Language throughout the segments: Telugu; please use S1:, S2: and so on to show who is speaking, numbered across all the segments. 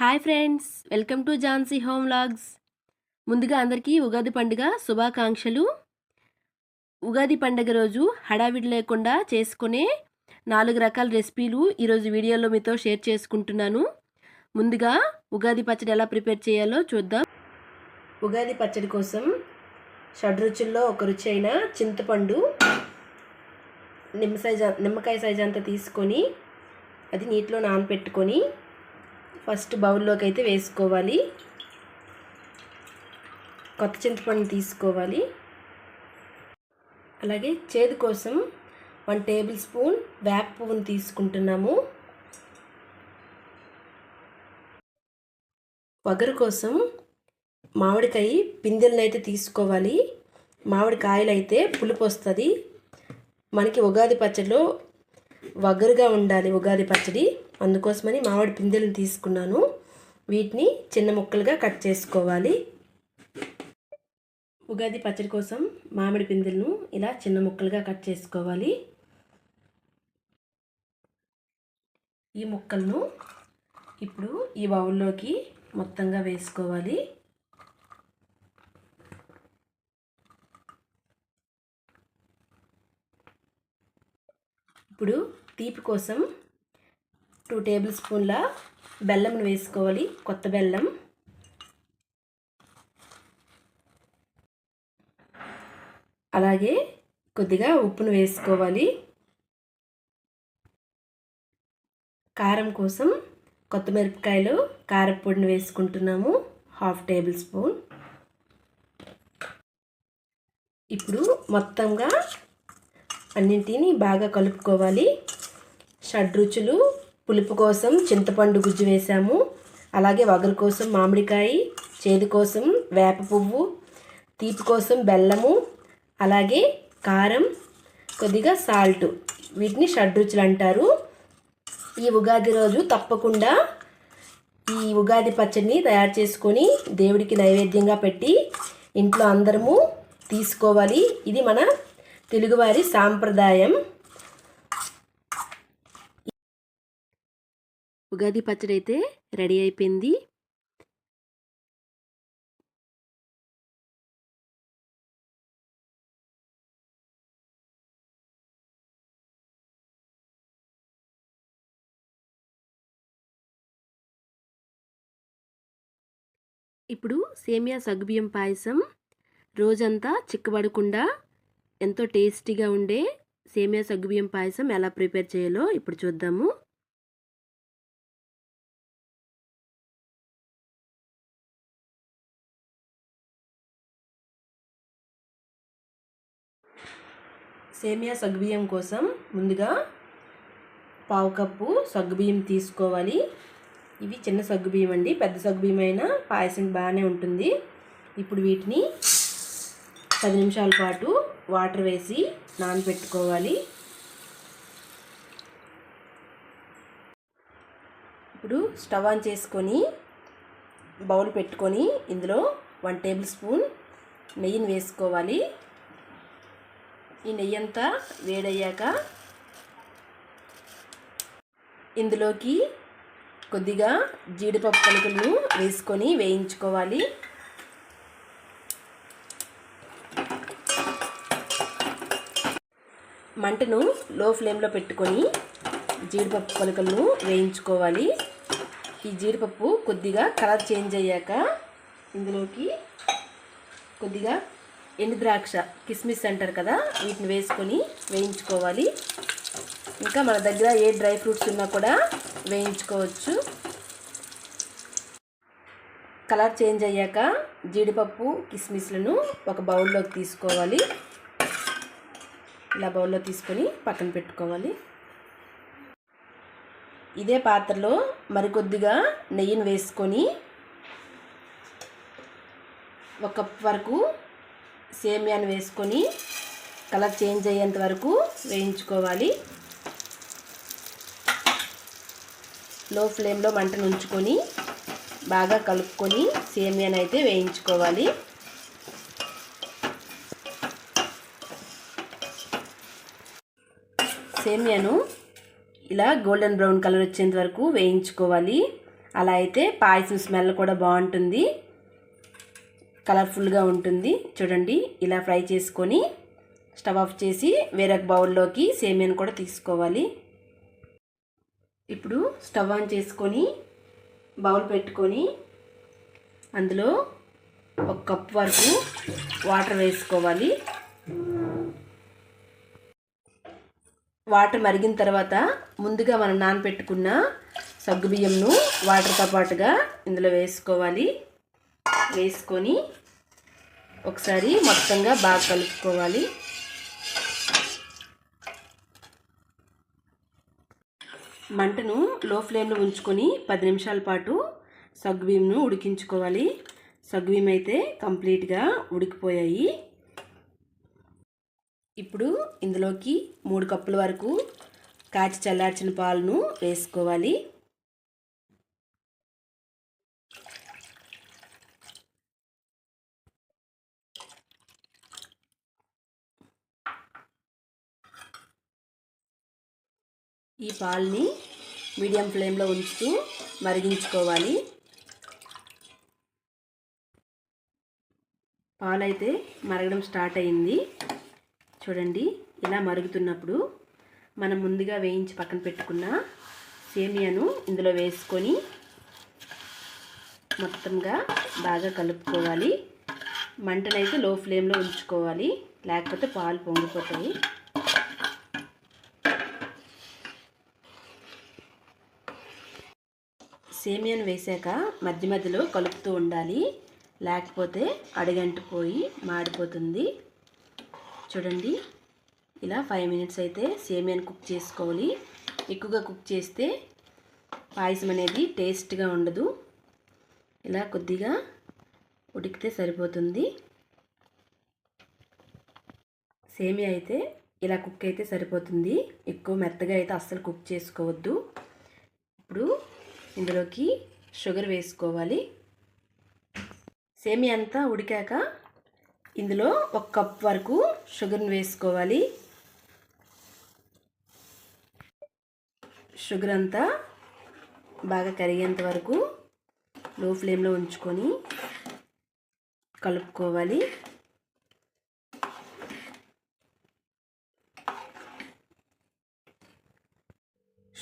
S1: Hi friends welcome to Jhansi home logs. ముందుగా అందరికీ ఉగాది పండుగ శుభాకాంక్షలు. ఉగాది పండుగ రోజు హడావిడి లేకుండా చేసుకునే నాలుగు రకాల రెసిపీలు ఈరోజు వీడియోలో మీతో షేర్ చేసుకుంటున్నాను. ముందుగా ఉగాది పచ్చడి ఎలా ప్రిపేర్ చేయాలో చూద్దాం. ఉగాది పచ్చడి కోసం షడ్రుచుల్లో ఒక రుచి అయిన చింతపండు నిమ్మ సైజ్ నిమ్మకాయ సైజ్ అంతా తీసుకొని అది నీటిలో నానపెట్టుకొని ఫస్ట్ బౌల్లోకి అయితే వేసుకోవాలి. కొత్త చింతపండు తీసుకోవాలి. అలాగే చేదు కోసం వన్ టేబుల్ స్పూన్ వేప పువ్వును తీసుకుంటున్నాము. వగరు కోసం మామిడికాయ పిందెలను అయితే తీసుకోవాలి. మామిడికాయలు అయితే పులుపు వస్తుంది మనకి ఉగాది పచ్చడిలో వగరుగా ఉండాలి ఉగాది పచ్చడి. అందుకోసమని మామిడి పిందెలను తీసుకున్నాను. వీటిని చిన్న ముక్కలుగా కట్ చేసుకోవాలి. ఉగాది పచ్చడి కోసం మామిడి పిందెలను ఇలా చిన్న ముక్కలుగా కట్ చేసుకోవాలి. ఈ ముక్కలను ఇప్పుడు ఈ బౌల్లోకి మొత్తంగా వేసుకోవాలి. ఇప్పుడు తీపి కోసం టూ టేబుల్ స్పూన్ల బెల్లంను వేసుకోవాలి కొత్త బెల్లం. అలాగే కొద్దిగా ఉప్పును వేసుకోవాలి. కారం కోసం కొత్తమిరపకాయలు కారపొడిని వేసుకుంటున్నాము హాఫ్ టేబుల్ స్పూన్. ఇప్పుడు మొత్తంగా అన్నింటినీ బాగా కలుపుకోవాలి. షడ్రుచులు పులుపు కోసం చింతపండు గుజ్జు వేసాము. అలాగే వగరు కోసం మామిడికాయ చేదు కోసం వేప పువ్వు తీపి కోసం బెల్లము అలాగే కారం కొద్దిగా సాల్ట్. వీటిని షడ్రుచులు అంటారు. ఈ ఉగాది రోజు తప్పకుండా ఈ ఉగాది పచ్చడిని తయారు చేసుకొని దేవుడికి నైవేద్యంగా పెట్టి ఇంట్లో అందరము తీసుకోవాలి. ఇది మన తెలుగువారి సాంప్రదాయం. ఉగాది పచ్చడి అయితే రెడీ అయిపోయింది. ఇప్పుడు సేమియా సగ్గుబియ్యం పాయసం. రోజంతా చిక్కబడకుండా ఎంతో టేస్టీగా ఉండే సేమియా సగ్గుబియ్యం పాయసం ఎలా ప్రిపేర్ చేయాలో ఇప్పుడు చూద్దాము. సేమియా సగ్గుబియ్యం కోసం ముందుగా పావు కప్పు సగ్గుబియ్యం తీసుకోవాలి. ఇవి చిన్న సగ్గుబియ్యం అండి. పెద్ద సగ్గుబియ్యం అయినా పాయసం బాగానే ఉంటుంది. ఇప్పుడు వీటిని పది నిమిషాల పాటు వాటర్ వేసి నానబెట్టుకోవాలి ఇప్పుడు స్టవ్ ఆన్ చేసుకొని బౌల్ పెట్టుకొని ఇందులో వన్ టేబుల్ స్పూన్ నెయ్యిని వేసుకోవాలి. ఈ నెయ్యి అంతా వేడయ్యాక ఇందులోకి కొద్దిగా జీడిపప్పు పలుకులను వేసుకొని వేయించుకోవాలి. మంటను లో ఫ్లేమ్లో పెట్టుకొని జీడిపప్పు పలుకలను వేయించుకోవాలి. ఈ జీడిపప్పు కొద్దిగా కలర్ చేంజ్ అయ్యాక ఇందులోకి కొద్దిగా ఎండుద్రాక్ష కిస్మిస్ అంటారు కదా వీటిని వేసుకొని వేయించుకోవాలి. ఇంకా మన దగ్గర ఏ డ్రై ఫ్రూట్స్ ఉన్నా కూడా వేయించుకోవచ్చు. కలర్ చేంజ్ అయ్యాక జీడిపప్పు కిస్మిస్లను ఒక బౌల్లోకి తీసుకోవాలి. ఇలా బౌల్లో తీసుకొని పక్కన పెట్టుకోవాలి. ఇదే పాత్రలో మరికొద్దిగా నెయ్యిని వేసుకొని ఒక కప్ వరకు సేమియాను వేసుకొని కలర్ చేంజ్ అయ్యేంత వరకు వేయించుకోవాలి. లో ఫ్లేమ్లో మంటను ఉంచుకొని బాగా కలుపుకొని సేమియాను అయితే వేయించుకోవాలి. సేమియాను ఇలా గోల్డెన్ బ్రౌన్ కలర్ వచ్చేంత వరకు వేయించుకోవాలి. అలా అయితే పాయసం స్మెల్ కూడా బాగుంటుంది. కలర్ఫుల్గా ఉంటుంది. చూడండి ఇలా ఫ్రై చేసుకొని స్టవ్ ఆఫ్ చేసి వేరొక బౌల్లోకి సేమియాను కూడా తీసుకోవాలి. ఇప్పుడు స్టవ్ ఆన్ చేసుకొని బౌల్ పెట్టుకొని అందులో ఒక కప్ వరకు వాటర్ వేసుకోవాలి. వాటర్ మరిగిన తర్వాత ముందుగా మనం నానబెట్టుకున్న సగ్గుబియ్యంను వాటర్తో పాటుగా ఇందులో వేసుకోవాలి. వేసుకొని ఒకసారి మొత్తంగా బాగా కలుపుకోవాలి. మంటను లో ఫ్లేమ్లో ఉంచుకొని పది నిమిషాల పాటు సగ్గుబియ్యంను ఉడికించుకోవాలి. సగ్గుబియ్యం అయితే కంప్లీట్గా ఉడికిపోయాయి. ఇప్పుడు ఇందులోకి మూడు కప్పుల వరకు కాచి చల్లార్చిన పాలను వేసుకోవాలి. ఈ పాల్ని మీడియం ఫ్లేమ్లో ఉంచుతూ మరిగించుకోవాలి. పాలైతే మరగడం స్టార్ట్ అయింది. చూడండి ఇలా మరుగుతున్నప్పుడు మనం ముందుగా వేయించి పక్కన పెట్టుకున్న సేమియాను ఇందులో వేసుకొని మొత్తంగా బాగా కలుపుకోవాలి. మంటనైతే లో ఫ్లేమ్లో ఉంచుకోవాలి. లేకపోతే పాలు పొంగిపోతాయి. సేమియాను వేసాక మధ్య మధ్యలో కలుపుతూ ఉండాలి. లేకపోతే అడగంటిపోయి మాడిపోతుంది. చూడండి. ఇలా ఫైవ్ మినిట్స్ అయితే సేమియాను కుక్ చేసుకోవాలి. ఎక్కువగా కుక్ చేస్తే పాయసం అనేది టేస్ట్గా ఉండదు. ఇలా కొద్దిగా ఉడికితే సరిపోతుంది. సేమియా అయితే ఇలా కుక్ అయితే సరిపోతుంది. ఎక్కువ మెత్తగా అయితే అస్సలు కుక్ చేసుకోవద్దు. ఇప్పుడు ఇందులోకి షుగర్ వేసుకోవాలి. సేమియా అంతా ఉడికాక ఇందులో ఒక కప్ వరకు షుగర్ని వేసుకోవాలి. షుగర్ అంతా బాగా కరిగేంత వరకు లో ఫ్లేమ్లో ఉంచుకొని కలుపుకోవాలి.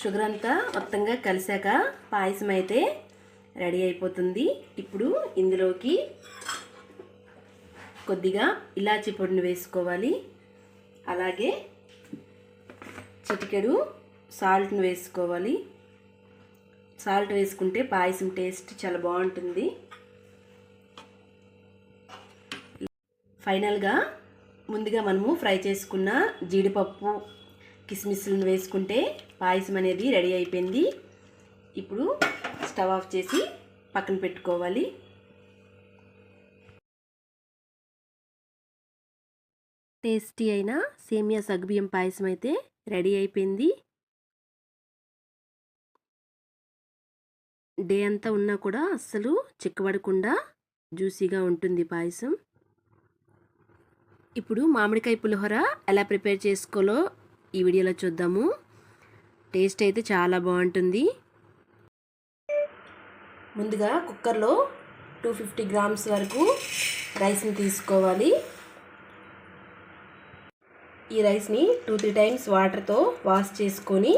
S1: షుగర్ అంతా మొత్తంగా కలిసాక పాయసం అయితే రెడీ అయిపోతుంది. ఇప్పుడు ఇందులోకి కొద్దిగా ఇలాచి పొడిని వేసుకోవాలి. అలాగే చిటికెడు సాల్ట్ని వేసుకోవాలి. సాల్ట్ వేసుకుంటే పాయసం టేస్ట్ చాలా బాగుంటుంది. ఫైనల్గా ముందుగా మనము ఫ్రై చేసుకున్న జీడిపప్పు కిస్మిస్లను వేసుకుంటే పాయసం అనేది రెడీ అయిపోయింది. ఇప్పుడు స్టవ్ ఆఫ్ చేసి పక్కన పెట్టుకోవాలి. టేస్టీ అయిన సేమియా సగ్బియ్యం పాయసం అయితే రెడీ అయిపోయింది. డే అంతా ఉన్నా కూడా అస్సలు చిక్కబడకుండా జ్యూసీగా ఉంటుంది పాయసం. ఇప్పుడు మామిడికాయ పులిహోర ఎలా ప్రిపేర్ చేసుకోలో ఈ వీడియోలో చూద్దాము. టేస్ట్ అయితే చాలా బాగుంటుంది. ముందుగా కుక్కర్లో టూ ఫిఫ్టీ గ్రామ్స్ వరకు రైస్ని తీసుకోవాలి. ఈ రైస్ని టూ త్రీ టైమ్స్ వాటర్తో వాష్ చేసుకొని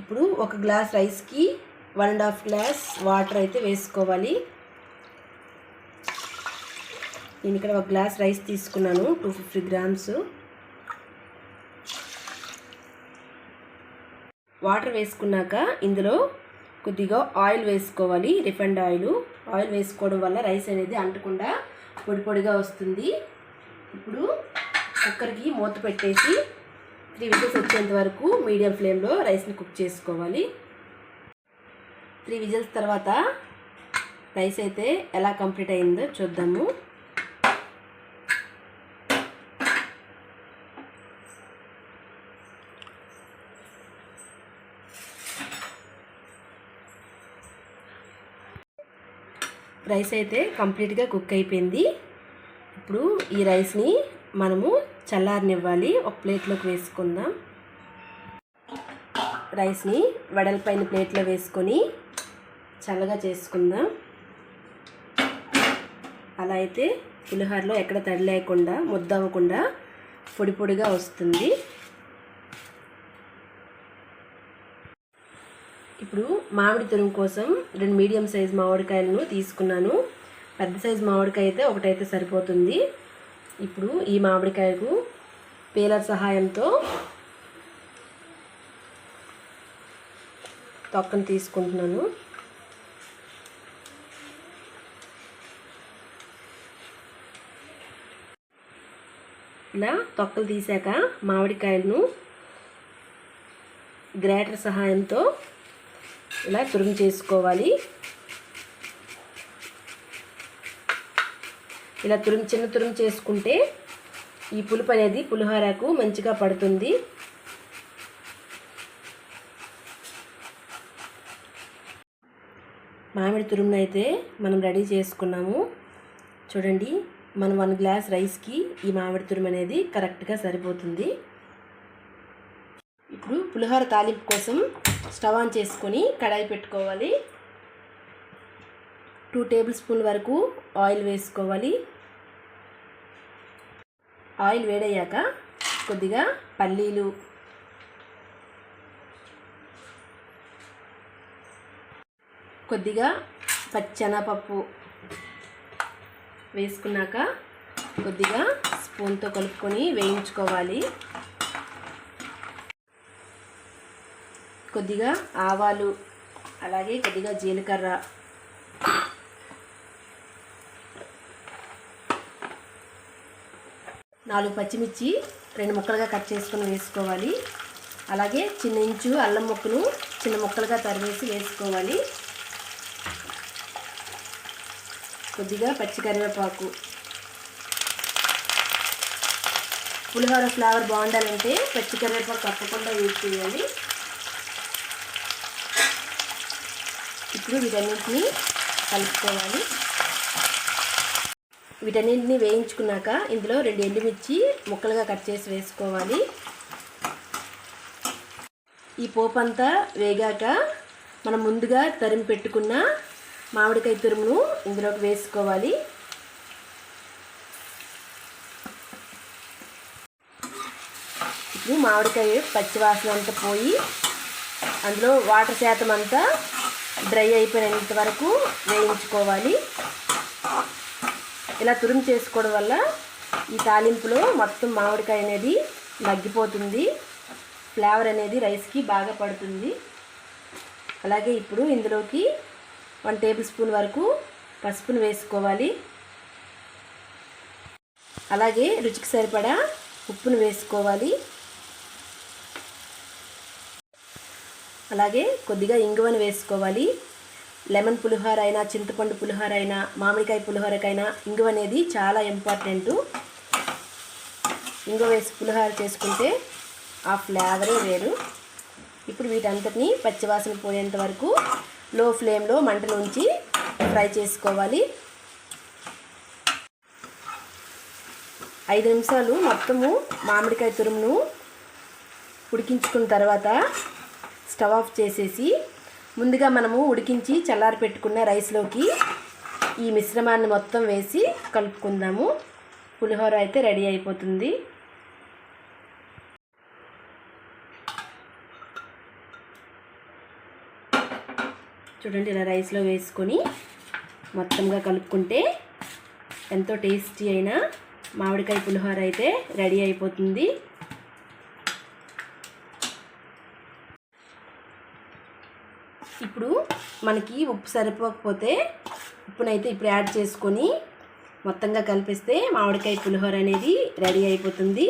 S1: ఇప్పుడు ఒక గ్లాస్ రైస్కి one and half glass water అయితే వేసుకోవాలి. నేను ఇక్కడ ఒక గ్లాస్ రైస్ తీసుకున్నాను టూ ఫిఫ్టీ గ్రామ్స్. వాటర్ వేసుకున్నాక ఇందులో కొద్దిగా ఆయిల్ వేసుకోవాలి రిఫైండ్ ఆయిల్. ఆయిల్ వేసుకోవడం వల్ల రైస్ అనేది అంటకుండా పొడి పొడిగా వస్తుంది. ఇప్పుడు కుక్కర్కి మూత పెట్టేసి త్రీ విజిల్స్ వచ్చేంత వరకు మీడియం ఫ్లేమ్లో రైస్ని కుక్ చేసుకోవాలి. త్రీ విజిల్స్ తర్వాత రైస్ అయితే ఎలా కంప్లీట్ అయిందో చూద్దాము. రైస్ అయితే కంప్లీట్గా కుక్ అయిపోయింది. ఇప్పుడు ఈ రైస్ని మనము చల్లారనివ్వాలి. ఒక ప్లేట్లోకి వేసుకుందాం. రైస్ని వెడల్పైన ప్లేట్లో వేసుకొని చల్లగా చేసుకుందాం. అలా అయితే పులిహోరలో ఎక్కడ తడి లేకుండా ముద్ద అవ్వకుండా పొడి పొడిగా వస్తుంది. ఇప్పుడు మామిడి తురుము కోసం రెండు మీడియం సైజ్ మామిడికాయలను తీసుకున్నాను. పెద్ద సైజ్ మామిడికాయ అయితే ఒకటైతే సరిపోతుంది. ఇప్పుడు ఈ మామిడికాయకు పీలర్ సహాయంతో తొక్కను తీసుకుంటున్నాను. ఇలా తొక్కలు తీసాక మామిడికాయలను గ్రేటర్ సహాయంతో ఇలా తురుము చేసుకోవాలి. ఇలా తురుము చిన్న తురుము చేసుకుంటే ఈ పులుపు అనేది పులిహోరకు మంచిగా పడుతుంది. మామిడి తురుమును అయితే మనం రెడీ చేసుకున్నాము. చూడండి మనం వన్ గ్లాస్ రైస్కి ఈ మామిడి తురుము అనేది కరెక్ట్గా సరిపోతుంది. ఇప్పుడు పులిహోర తాలింపు కోసం స్టవ్ ఆన్ చేసుకొని కడాయి పెట్టుకోవాలి. టూ టేబుల్ స్పూన్ వరకు ఆయిల్ వేసుకోవాలి. ఆయిల్ వేడయ్యాక కొద్దిగా పల్లీలు కొద్దిగా పచ్చెనపప్పు వేసుకున్నాక కొద్దిగా స్పూన్తో కలుపుకొని వేయించుకోవాలి. కొద్దిగా ఆవాలు అలాగే కొద్దిగా జీలకర్ర. నాలుగు పచ్చిమిర్చి రెండు ముక్కలుగా కట్ చేసుకొని వేసుకోవాలి. అలాగే చిన్న ఇంచు అల్లం ముక్కను చిన్న ముక్కలుగా తరివేసి వేసుకోవాలి. కొద్దిగా పచ్చి కరివేపాకు. పులిహోర ఫ్లేవర్ బాగుండాలంటే పచ్చి కరివేపాకు తప్పకుండా యూజ్ చేయాలి. ఇప్పుడు వీటన్నింటినీ కలుపుకోవాలి. వీటన్నింటిని వేయించుకున్నాక ఇందులో రెండు ఎండుమిర్చి ముక్కలుగా కట్ చేసి వేసుకోవాలి. ఈ పోపు అంతా వేగాక మనం ముందుగా తరిమి పెట్టుకున్న మామిడికాయ తురుమును ఇందులోకి వేసుకోవాలి. ఇప్పుడు మామిడికాయ పచ్చివాసన అంతా పోయి అందులో వాటర్ శాతం అంతా డ్రై అయిపోయినంత వరకు వేయించుకోవాలి. ఇలా తురుము చేసుకోవడం వల్ల ఈ తాలింపులో మొత్తం మామిడికాయ అనేది మగ్గిపోతుంది. ఫ్లేవర్ అనేది రైస్కి బాగా పడుతుంది. అలాగే ఇప్పుడు ఇందులోకి వన్ టేబుల్ స్పూన్ వరకు పసుపును వేసుకోవాలి. అలాగే రుచికి సరిపడా ఉప్పును వేసుకోవాలి. అలాగే కొద్దిగా ఇంగువను వేసుకోవాలి. లెమన్ పులిహోర అయినా చింతపండు పులిహోర అయినా మామిడికాయ పులిహోరకైనా ఇంగువ అనేది చాలా ఇంపార్టెంటు. ఇంగువ వేసి పులిహోర చేసుకుంటే ఆ ఫ్లేవరే వేరు. ఇప్పుడు వీటంతటిని పచ్చివాసన పోయేంత వరకు లో ఫ్లేమ్లో మంటలు ఉంచి ఫ్రై చేసుకోవాలి. ఐదు నిమిషాలు మొత్తము మామిడికాయ తురుమును ఉడికించుకున్న తర్వాత స్టవ్ ఆఫ్ చేసేసి ముందుగా మనము ఉడికించి చల్లారి పెట్టుకున్న రైస్లోకి ఈ మిశ్రమాన్ని మొత్తం వేసి కలుపుకుందాము. పులిహోర అయితే రెడీ అయిపోతుంది. చూడండి ఇలా రైస్లో వేసుకొని మొత్తంగా కలుపుకుంటే ఎంతో టేస్టీ అయిన మామిడికాయ పులిహోర అయితే రెడీ అయిపోతుంది ఇప్పుడు మనకి ఉప్పు సరిపోకపోతే ఉప్పునైతే ఇప్పుడు యాడ్ చేసుకొని మొత్తంగా కలిపిస్తే మామిడికాయ పులిహోర అనేది రెడీ అయిపోతుంది.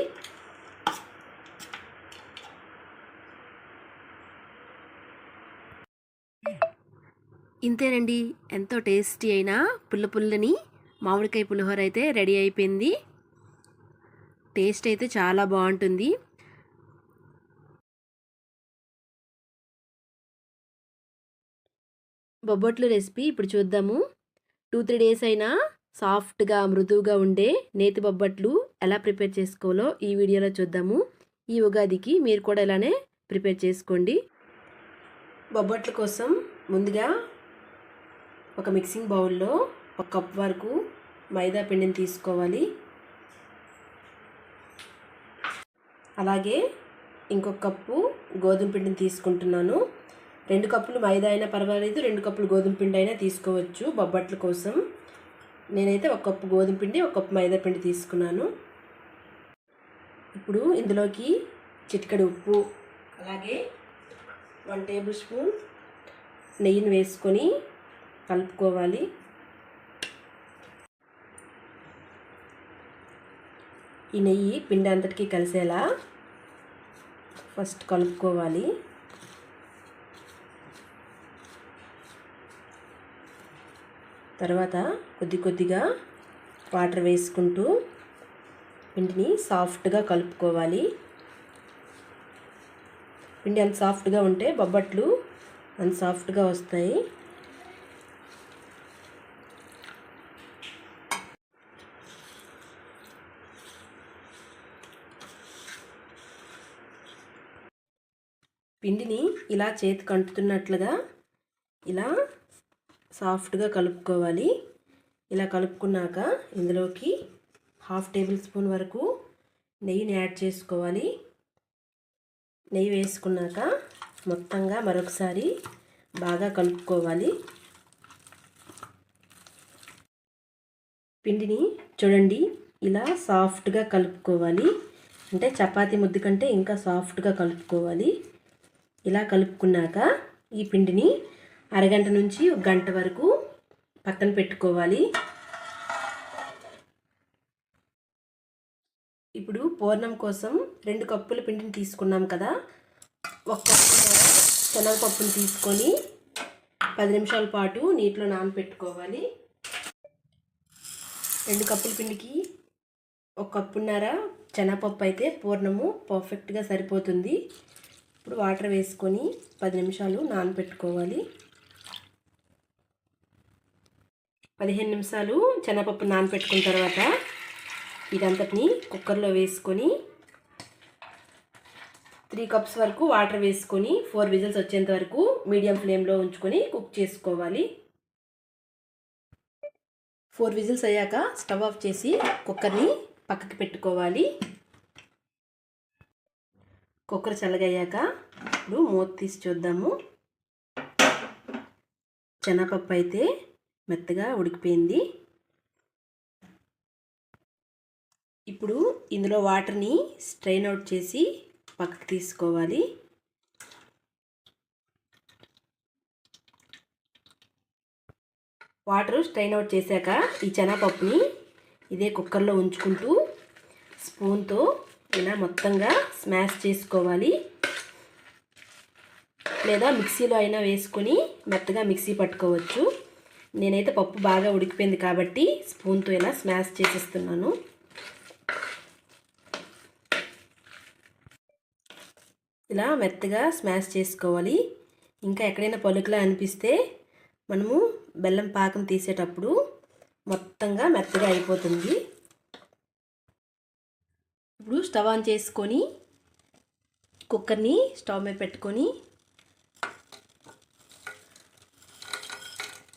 S1: ఇంతేనండి ఎంతో టేస్టీ అయిన పుల్ల పుల్లని మామిడికాయ పులిహోర అయితే రెడీ అయిపోయింది. టేస్ట్ అయితే చాలా బాగుంటుంది. బొబ్బట్లు రెసిపీ ఇప్పుడు చూద్దాము. టూ త్రీ డేస్ అయినా సాఫ్ట్గా మృదువుగా ఉండే నేతి బొబ్బట్లు ఎలా ప్రిపేర్ చేసుకోవాలో ఈ వీడియోలో చూద్దాము. ఈ ఉగాదికి మీరు కూడా ఇలానే ప్రిపేర్ చేసుకోండి. బొబ్బట్ల కోసం ముందుగా ఒక మిక్సింగ్ బౌల్లో ఒక కప్ వరకు మైదా పిండిని తీసుకోవాలి. అలాగే ఇంకొక కప్పు గోధుమ పిండిని తీసుకుంటున్నాను. రెండు కప్పులు మైదా అయినా పర్వాలేదు రెండు కప్పులు గోధుమ పిండి అయినా తీసుకోవచ్చు బొబ్బట్ల కోసం. నేనైతే ఒక కప్పు గోధుమ పిండి ఒక కప్పు మైదా పిండి తీసుకున్నాను. ఇప్పుడు ఇందులోకి చిటికడి ఉప్పు అలాగే వన్ టేబుల్ స్పూన్ నెయ్యిని వేసుకొని కలుపుకోవాలి. ఈ నెయ్యి పిండి అంతటికీ కలిసేలా ఫస్ట్ కలుపుకోవాలి. తర్వాత కొద్ది కొద్దిగా వాటర్ వేసుకుంటూ పిండిని సాఫ్ట్గా కలుపుకోవాలి. పిండి అంత సాఫ్ట్గా ఉంటే బొబ్బట్లు అంత సాఫ్ట్గా వస్తాయి. పిండిని ఇలా చేతికి అంటుతున్నట్లుగా ఇలా సాఫ్ట్గా కలుపుకోవాలి. ఇలా కలుపుకున్నాక ఇందులోకి హాఫ్ టేబుల్ స్పూన్ వరకు నెయ్యిని యాడ్ చేసుకోవాలి. నెయ్యి వేసుకున్నాక మొత్తంగా మరొకసారి బాగా కలుపుకోవాలి. పిండిని చూడండి ఇలా సాఫ్ట్గా కలుపుకోవాలి. అంటే చపాతి ముద్ద కంటే ఇంకా సాఫ్ట్గా కలుపుకోవాలి. ఇలా కలుపుకున్నాక ఈ పిండిని అరగంట నుంచి ఒక గంట వరకు పక్కన పెట్టుకోవాలి. ఇప్పుడు పూర్ణం కోసం రెండు కప్పుల పిండిని తీసుకున్నాం కదా. ఒక కప్పు శనగపప్పుని తీసుకొని పది నిమిషాల పాటు నీటిలో నానబెట్టుకోవాలి రెండు కప్పుల పిండికి ఒక కప్పున్నర శనగపప్పు అయితే పూర్ణము పర్ఫెక్ట్గా సరిపోతుంది. ఇప్పుడు వాటర్ వేసుకొని పది నిమిషాలు నానబెట్టుకోవాలి పదిహేను నిమిషాలు శనగపప్పు నానబెట్టుకున్న తర్వాత ఇదంతటిని కుక్కర్లో వేసుకొని త్రీ కప్స్ వరకు వాటర్ వేసుకొని ఫోర్ విజిల్స్ వచ్చేంత వరకు మీడియం ఫ్లేమ్లో ఉంచుకొని కుక్ చేసుకోవాలి. ఫోర్ విజిల్స్ అయ్యాక స్టవ్ ఆఫ్ చేసి కుక్కర్ని పక్కకి పెట్టుకోవాలి. కుక్కర్ చల్లగయ్యాక ఇప్పుడు మూత తీసి చూద్దాము. శనగపప్పు అయితే మెత్తగా ఉడికిపోయింది. ఇప్పుడు ఇందులో వాటర్ని స్ట్రైన్ అవుట్ చేసి పక్కకు తీసుకోవాలి. వాటర్ స్ట్రైన్ అవుట్ చేశాక ఈ శనగపప్పుని ఇదే కుక్కర్లో ఉంచుకుంటూ స్పూన్తో ఇలా మొత్తంగా స్మాష్ చేసుకోవాలి. లేదా మిక్సీలో అయినా వేసుకొని మెత్తగా మిక్సీ పట్టుకోవచ్చు. నేనైతే పప్పు బాగా ఉడికిపోయింది కాబట్టి స్పూన్తో ఇలా స్మాష్ చేసేస్తున్నాను. ఇలా మెత్తగా స్మాష్ చేసుకోవాలి. ఇంకా ఎక్కడైనా పలుకులా అనిపిస్తే మనము బెల్లం పాకం తీసేటప్పుడు మొత్తంగా మెత్తగా అయిపోతుంది. ఇప్పుడు స్టవ్ ఆన్ చేసుకొని కుక్కర్ని స్టవ్ మీద పెట్టుకొని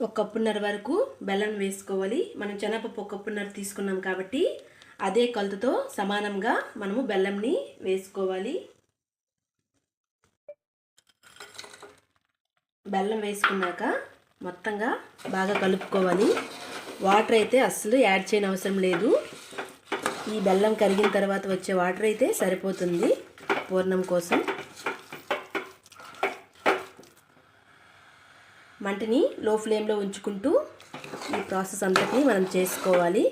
S1: ఒక కప్పున్నర వరకు బెల్లం వేసుకోవాలి. మనం శనగపప్పు ఒక కప్పున్నర తీసుకున్నాం కాబట్టి అదే కొలతతో సమానంగా మనము బెల్లంని వేసుకోవాలి. బెల్లం వేసుకున్నాక మొత్తంగా బాగా కలుపుకోవాలి. వాటర్ అయితే అస్సలు యాడ్ చేయని అవసరం లేదు. ఈ బెల్లం కరిగిన తర్వాత వచ్చే వాటర్ అయితే సరిపోతుంది పూర్ణం కోసం. మంటని లో ఫ్లేమ్లో ఉంచుకుంటూ ఈ ప్రాసెస్ అంతటిని మనం చేసుకోవాలి.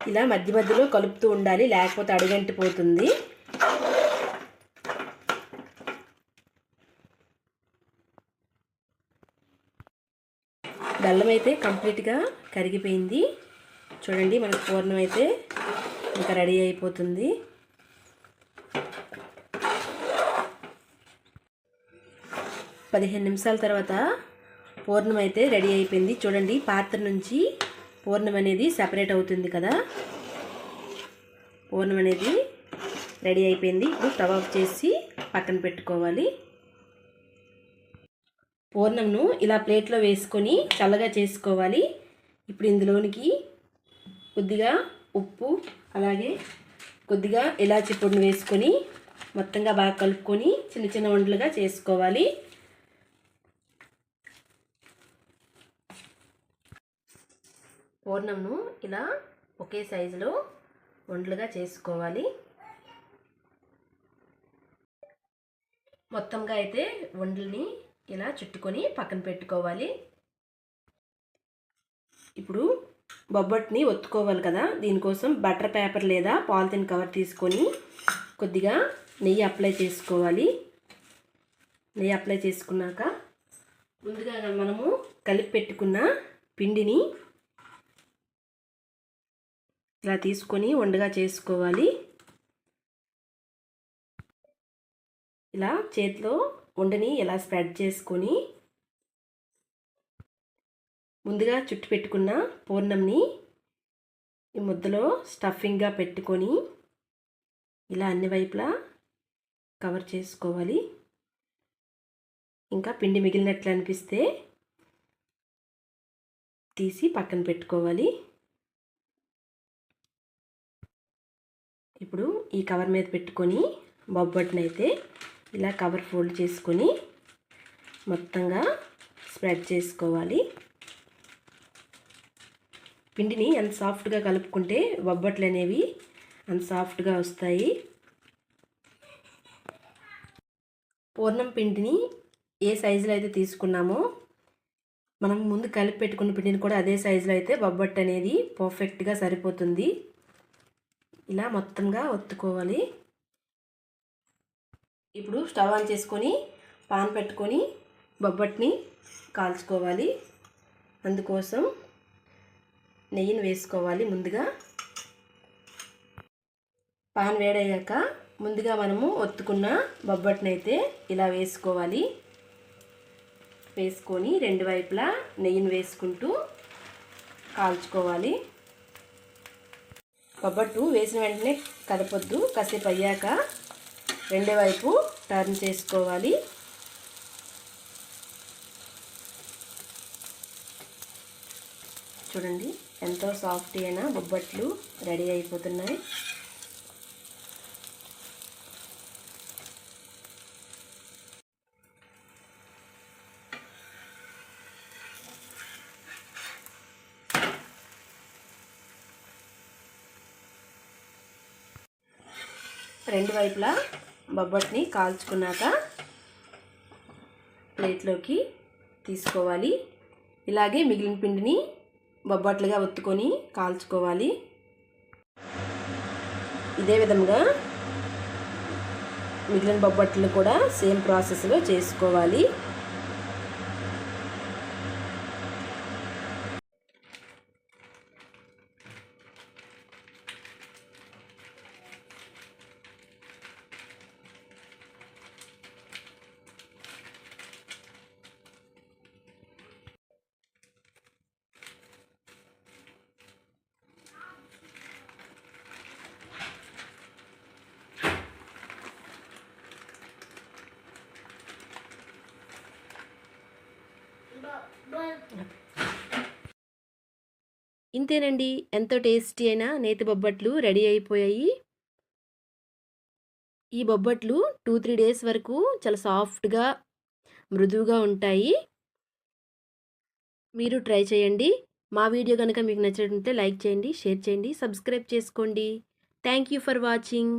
S1: ఇలా మధ్య మధ్యలో కలుపుతూ ఉండాలి లేకపోతే అడుగంటిపోతుంది. బెల్లం అయితే కంప్లీట్గా కరిగిపోయింది. చూడండి మనకు పూర్ణం అయితే ఇంకా రెడీ అయిపోతుంది. పదిహేను నిమిషాల తర్వాత పూర్ణం అయితే రెడీ అయిపోయింది. చూడండి పాత్ర నుంచి పూర్ణం అనేది సపరేట్ అవుతుంది కదా. పూర్ణం అనేది రెడీ అయిపోయింది. ఇప్పుడు స్టవ్ ఆఫ్ చేసి పక్కన పెట్టుకోవాలి. పూర్ణంను ఇలా ప్లేట్లో వేసుకొని చల్లగా చేసుకోవాలి. ఇప్పుడు ఇందులోనికి కొద్దిగా ఉప్పు అలాగే కొద్దిగా ఇలాచి పొడిని వేసుకొని మొత్తంగా బాగా కలుపుకొని చిన్న చిన్న వంటలుగా చేసుకోవాలి. పూర్ణంను ఇలా ఒకే సైజులో వండలుగా చేసుకోవాలి. మొత్తంగా అయితే వండల్ని ఇలా చుట్టుకొని పక్కన పెట్టుకోవాలి. ఇప్పుడు బొబ్బట్ని ఒత్తుకోవాలి కదా. దీనికోసం బటర్ పేపర్ లేదా పాలిథిన్ కవర్ తీసుకొని కొద్దిగా నెయ్యి అప్లై చేసుకోవాలి. నెయ్యి అప్లై చేసుకున్నాక ముందుగా మనము కలిపి పెట్టుకున్న పిండిని ఇలా తీసుకొని వండగా చేసుకోవాలి. ఇలా చేతిలో వండని ఇలా స్ప్రెడ్ చేసుకొని ముందుగా చుట్టు పెట్టుకున్న పూర్ణంని ఈ ముద్దలో స్టఫింగ్గా పెట్టుకొని ఇలా అన్ని వైపులా కవర్ చేసుకోవాలి. ఇంకా పిండి మిగిలినట్లు అనిపిస్తే తీసి పక్కన పెట్టుకోవాలి. ఇప్పుడు ఈ కవర్ మీద పెట్టుకొని బొబ్బట్టునైతే ఇలా కవర్ ఫోల్డ్ చేసుకొని మొత్తంగా స్ప్రెడ్ చేసుకోవాలి. పిండిని ఎంత సాఫ్ట్గా కలుపుకుంటే బొబ్బట్లు అనేవి అంత సాఫ్ట్గా వస్తాయి. పూర్ణం పిండిని ఏ సైజులో అయితే తీసుకున్నామో మనం ముందు కలిపి పెట్టుకున్న పిండిని కూడా అదే సైజులో అయితే బొబ్బట్టు అనేది పర్ఫెక్ట్గా సరిపోతుంది. ఇలా మొత్తంగా ఒత్తుకోవాలి. ఇప్పుడు స్టవ్ ఆన్ చేసుకొని పాన్ పెట్టుకొని బొబ్బట్ని కాల్చుకోవాలి. అందుకోసం నెయ్యిని వేసుకోవాలి ముందుగా. పాన్ వేడయ్యాక ముందుగా మనము ఒత్తుకున్న బొబ్బట్నైతే అయితే ఇలా వేసుకోవాలి. వేసుకొని రెండు వైపులా నెయ్యిని వేసుకుంటూ కాల్చుకోవాలి. బొబ్బట్టు వేసిన వెంటనే కదపొద్దు. కాసేపు అయ్యాక రెండో వైపు టర్న్ చేసుకోవాలి. చూడండి. ఎంతో సాఫ్ట్ అయినా బొబ్బట్లు రెడీ అయిపోతున్నాయి. రెండు వైపులా బొబ్బట్ని కాల్చుకున్నాక ప్లేట్లోకి తీసుకోవాలి. ఇలాగే మిగిలిన పిండిని బొబ్బట్లుగా ఒత్తుకొని కాల్చుకోవాలి. ఇదే విధంగా మిగిలిన బొబ్బట్లు కూడా సేమ్ ప్రాసెస్లో చేసుకోవాలి. ఇంతేనండి. ఎంతో టేస్టీ అయిన నేతి బొబ్బట్లు రెడీ అయిపోయాయి. ఈ బొబ్బట్లు టూ త్రీ డేస్ వరకు చాలా సాఫ్ట్గా మృదువుగా ఉంటాయి. మీరు ట్రై చేయండి. మా వీడియో కనుక మీకు నచ్చినట్లయితే లైక్ చేయండి షేర్ చేయండి సబ్స్క్రైబ్ చేసుకోండి. Thank you for watching.